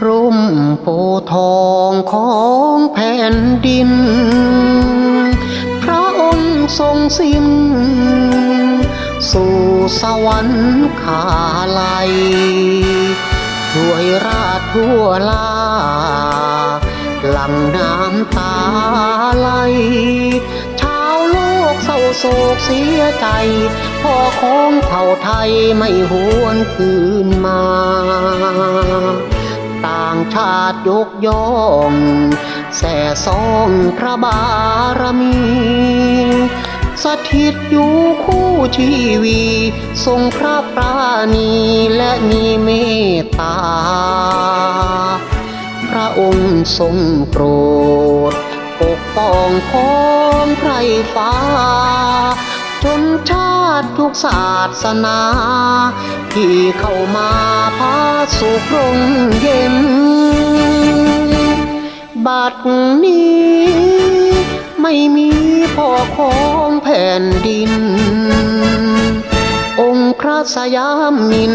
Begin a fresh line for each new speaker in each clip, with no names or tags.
โพธิ์ทองของแผ่นดิน พระองค์ทรงสิ้น สู่สวรรค์ขาลัยช่วยราชทั่วลา หลังน้ำตาไหลชาวโลกเศร้าโศกเสียใจ พ่อของเผ่าไทยไม่หวนคืนมา ชาติยกย่องแส่ซองพระบารมี สถิตอยู่คู่ชีวี ทรงพระปราณีและมีเมตตา พระองค์ทรงโปรด ปกป้องพ้องไพรฟ้า จนชาติทุกศาสนา ที่เข้ามาพาสุขร่มเย็น บัดนี้ ไม่มีพ่อของแผ่นดิน องค์พระสยามมิน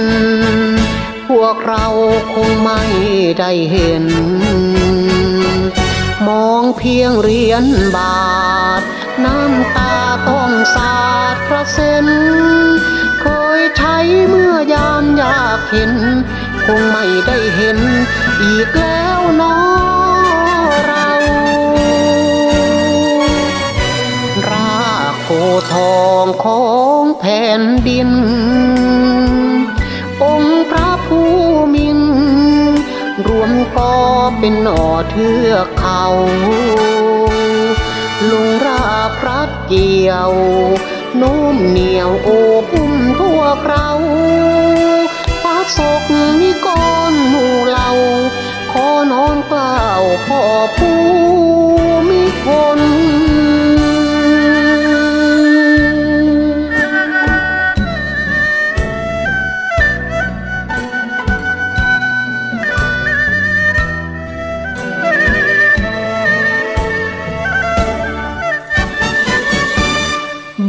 พวกเราคงไม่ได้เห็น มองเพียงเหรียญบาท น้ำตาต เซนเคยใช้เมื่อยามอยากเห็น คงไม่ได้เห็นอีกแล้วน้อเรา รากโพทองของแผ่นดิน องค์พระผู้มินรวมก็เป็นหน่อเทือกเขาลุงรากรัดเกี่ยว โน้มเหนียวโอบอุ้มทั่วเราฟ้าศก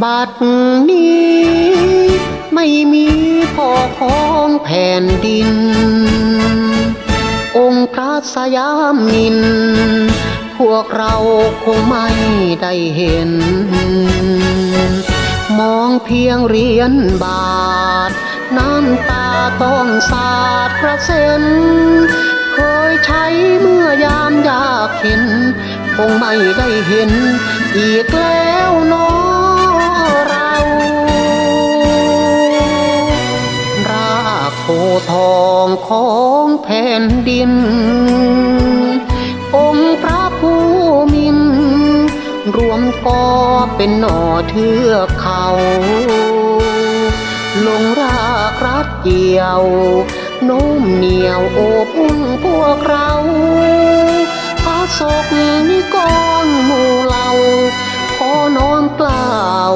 บัดนี้ ไม่มีพ่อของแผ่นดิน องค์พระสยามมิน พวกเราคงไม่ได้เห็น มองเพียงเหรียญบาท น้ำตาต้องสาดกระเซ็น เคยใช้เมื่อยามอยากเห็น คงไม่ได้เห็น อีกแล้วเน้อเทองของแผ่นดิน องค์พระผู้มิน รวมก็เป็นหน่อเทือกเขา ลงรากรัดเกี่ยวโน้มเหนียวโอบอุ้มพวกเราพระศกนิกรหมู่เราขอน้อมกล่าว